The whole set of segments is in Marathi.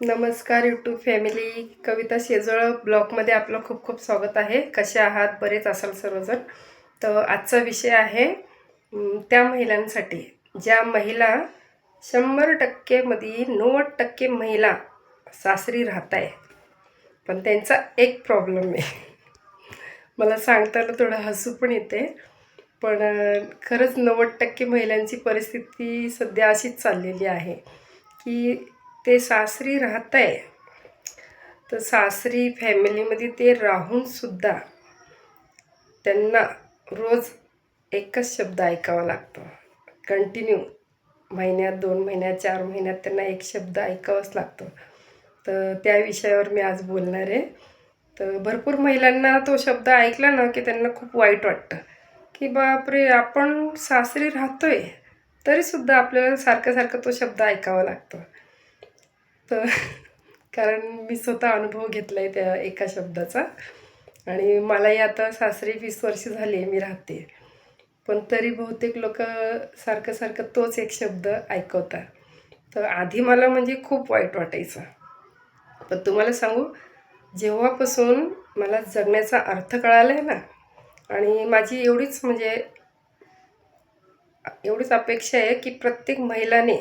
नमस्कार यूट्यूब फॅमिली कविता शेजळ ब्लॉगमध्ये आपलं खूप खूप स्वागत आहे. कसे आहात? बरेच असाल सर्वजण. तर आजचा विषय आहे त्या महिलांसाठी. ज्या महिला शंभर टक्केमध्ये नव्वद टक्के महिला सासरी राहत आहे पण त्यांचा एक प्रॉब्लेम आहे. मला सांगताना थोडं हसू पण येते. पण खरंच नव्वद टक्के महिलांची परिस्थिती सध्या अशीच चाललेली आहे की ते सासरी राहत आहे तर सासरी फॅमिलीमध्ये ते राहूनसुद्धा त्यांना रोज एकच शब्द ऐकावा लागतो. कंटिन्यू महिन्यात दोन महिन्यात चार महिन्यात त्यांना एक शब्द ऐकावाच लागतो. तर त्या विषयावर मी आज बोलणार आहे. तर भरपूर महिलांना तो शब्द ऐकला ना की त्यांना खूप वाईट वाटतं. की बापरे आपण सासरी राहतो आहे तरीसुद्धा आपल्याला सारखं सारखं तो शब्द ऐकावा लागतो. तर कारण मी स्वतः अनुभव घेतला आहे त्या एका शब्दाचा. आणि मलाही आता सासरी वीस वर्ष झाली मी राहते. पण तरी बहुतेक लोक सारखं सारखं तोच एक शब्द ऐकवतात. तर आधी मला म्हणजे खूप वाईट वाटायचं. पण तुम्हाला सांगू जेव्हापासून मला जगण्याचा अर्थ कळाला आहे ना आणि माझी एवढीच म्हणजे एवढीच अपेक्षा आहे की प्रत्येक महिलाने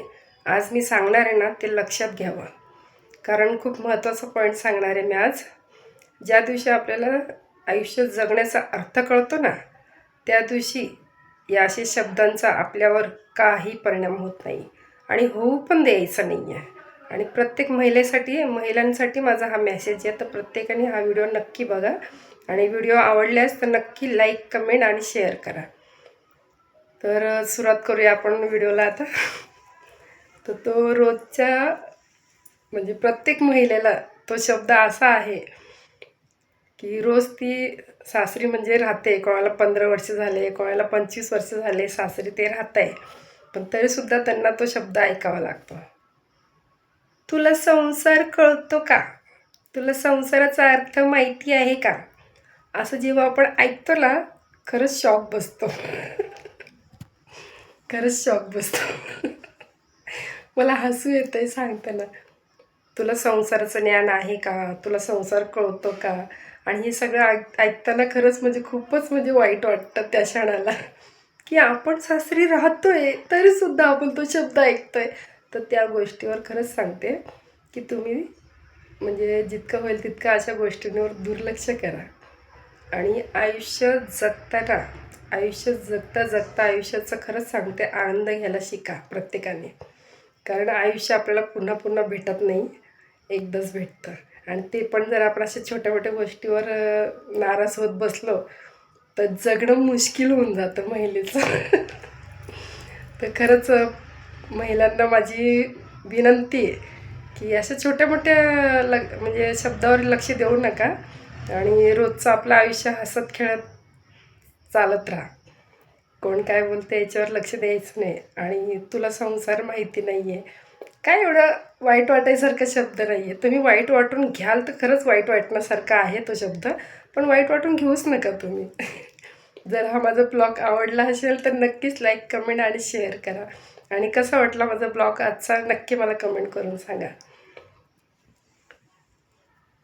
आज मी सांगणार आहे ना ते लक्षात घ्यावं. कारण खूप महत्त्वाचा पॉईंट सांगणार आहे मी आज. ज्या दिवशी आपल्याला आयुष्य जगण्याचा अर्थ कळतो ना त्या दिवशी या अशा शब्दांचा आपल्यावर काही परिणाम होत नाही. आणि होऊ पण द्यायचं नाही आहे आणि प्रत्येक महिलेसाठी महिलांसाठी माझा हा मेसेज आहे. तर प्रत्येकाने हा व्हिडिओ नक्की बघा. आणि व्हिडिओ आवडल्यास तर नक्की लाईक कमेंट आणि शेअर करा. तर सुरुवात करूया आपण व्हिडिओला आता. तर तो रोजच्या म्हणजे प्रत्येक महिलेला तो शब्द असा आहे की रोज ती सासरी म्हणजे राहते. कोणाला पंधरा वर्ष झाले कोणाला पंचवीस वर्ष झाले सासरी ते राहत आहे पण तरीसुद्धा त्यांना तो शब्द ऐकावा लागतो. तुला संसार कळतो का? तुला संसाराचा अर्थ माहिती आहे का? असं जेव्हा आपण ऐकतो ना खरंच शॉक बसतो. खरंच शॉक बसतो. मला हसू येतं आहे सांगताना. तुला संसाराचं ज्ञान आहे का? तुला संसार कळतो का? आणि हे सगळं ऐक ऐकताना खरंच म्हणजे खूपच म्हणजे वाईट वाटतं त्या क्षणाला. की आपण सासरी राहतोय तरीसुद्धा आपण तो शब्द ऐकतोय. तर त्या गोष्टीवर खरंच सांगते की तुम्ही म्हणजे जितकं होईल तितकं अशा गोष्टींवर दुर्लक्ष करा. आणि आयुष्य जगताना आयुष्य जगता जगता आयुष्याचं खरंच सांगते आनंद घ्यायला शिका प्रत्येकाने. कारण आयुष्य आपल्याला पुन्हा पुन्हा भेटत नाही. एकदाच भेटतं. आणि ते पण जर आपण अशा छोट्या मोठ्या गोष्टीवर नाराज होत बसलो तर जगणं मुश्किल होऊन जातं महिलेचं. तर खरंच महिलांना माझी विनंती आहे की अशा छोट्या मोठ्या ल म्हणजे शब्दावर लक्ष देऊ नका आणि रोजचं आपलं आयुष्य हसत खेळत चालत राहा. कोण काय बोलते याच्यावर लक्ष द्यायचं नाही आणि तुला संसार माहिती नाही आहे काय एवढं वाईट वाटायसारखा शब्द नाही आहे तुम्ही वाईट वाटून घ्याल तर खरंच वाईट वाटण्यासारखा आहे तो शब्द पण वाईट वाटून घेऊच नका तुम्ही. जर हा माझा ब्लॉग आवडला असेल तर नक्कीच लाईक कमेंट आणि शेअर करा. आणि कसा वाटला माझा ब्लॉग आजचा नक्की मला कमेंट करून सांगा.